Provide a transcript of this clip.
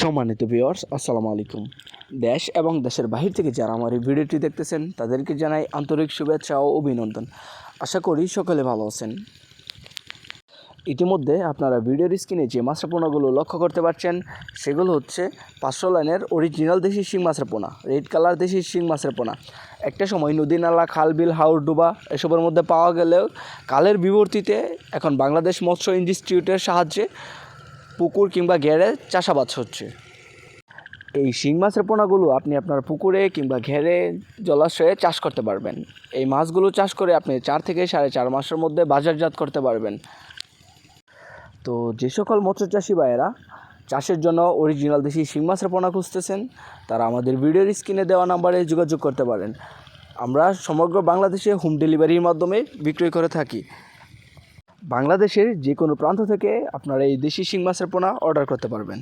সম্মানিত ভিউয়ার্স আসসালামু আলাইকুম। দেশ এবং দেশের বাহির থেকে যারা আমার এই ভিডিওটি দেখতেছেন, তাদেরকে জানাই আন্তরিক শুভেচ্ছা ও অভিনন্দন। আশা করি সকলে ভালো আছেন। ইতিমধ্যে আপনারা ভিডিওর স্ক্রিনে যে মাছের পোনাগুলো লক্ষ্য করতে পারছেন, সেগুলো হচ্ছে পাঁচশো লাইনের অরিজিনাল দেশি শিং মাছের পোনা রেড কালার দেশি শিং মাছের পোনা একটা সময় নদী, নালা, খাল, বিল, হাওর, ডুবা এসবের মধ্যে পাওয়া গেলেও কালের বিবর্তিতে এখন বাংলাদেশ মৎস্য ইনস্টিটিউটের সাহায্যে পুকুর কিংবা ঘেরে চাষাবাদ হচ্ছে। এই শিং মাছের পোনাগুলো আপনি আপনার পুকুরে কিংবা ঘেরে জলাশয়ে চাষ করতে পারবেন। এই মাছগুলো চাষ করে আপনি চার থেকে সাড়ে চার মাসের মধ্যে বাজারজাত করতে পারবেন। তো যে সকল মৎস্য চাষি ভাইয়েরা চাষের জন্য অরিজিনাল দেশি শিং মাছের পোনা খুঁজতেছেন, তারা আমাদের ভিডিওর স্ক্রিনে দেওয়া নাম্বারে যোগাযোগ করতে পারেন। আমরা সমগ্র বাংলাদেশে হোম ডেলিভারির মাধ্যমে বিক্রয় করে থাকি। বাংলাদেশের যে কোনো প্রান্ত থেকে আপনারা এই দেশি শিং মাছের পোনা অর্ডার করতে পারবেন।